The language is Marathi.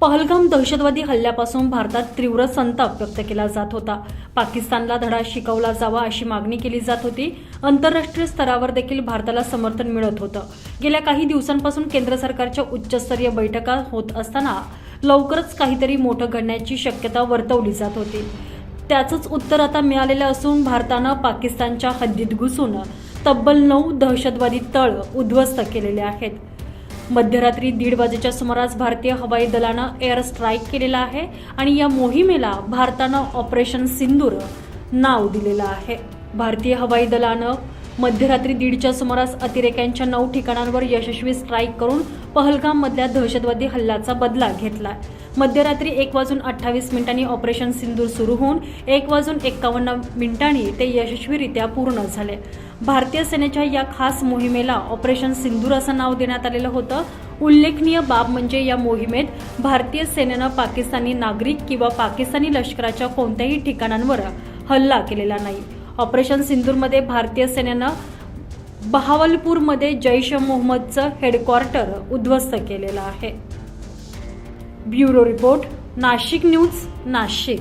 पहलगाम दहशतवादी हल्ल्यापासून भारतात तीव्र संताप व्यक्त केला जात होता. पाकिस्तानला धडा शिकवला जावा अशी मागणी केली जात होती. आंतरराष्ट्रीय स्तरावर देखील भारताला समर्थन मिळत होतं. गेल्या काही दिवसांपासून केंद्र सरकारच्या उच्चस्तरीय बैठका होत असताना लवकरच काहीतरी मोठं घडण्याची शक्यता वर्तवली जात होती. त्याचंच उत्तर आता मिळालेलं असून भारतानं पाकिस्तानच्या हद्दीत घुसून तब्बल नऊ दहशतवादी तळ उद्ध्वस्त केलेले आहेत. मध्यरात्री दीड वाजेच्या सुमारास भारतीय हवाई दलानं एअर स्ट्राईक केलेला आहे आणि या मोहिमेला भारतानं ऑपरेशन सिंदूर नाव दिलेलं आहे. भारतीय हवाई दलानं मध्यरात्री दीडच्या सुमारास अतिरेक्यांच्या नऊ ठिकाणांवर यशस्वी स्ट्राईक करून पहलगाममधल्या दहशतवादी हल्ल्याचा बदला घेतला. मध्यरात्री एक वाजून अठ्ठावीस मिनिटांनी ऑपरेशन सिंदूर सुरू होऊन एक वाजून एक्कावन्न मिनिटांनी ते यशस्वीरित्या पूर्ण झाले. भारतीय सेनेच्या या खास मोहिमेला ऑपरेशन सिंदूर असं नाव देण्यात आलेलं होतं. उल्लेखनीय बाब म्हणजे या मोहिमेत भारतीय सेनेनं पाकिस्तानी नागरिक किंवा पाकिस्तानी लष्कराच्या कोणत्याही ठिकाणांवर हल्ला केलेला नाही. ऑपरेशन सिंदूरमध्ये भारतीय सेनेनं बहावलपूरमध्ये जैश मोहम्मदचं हेडक्वार्टर उद्ध्वस्त केलेलं आहे. Bureau report Nashik news Nashik.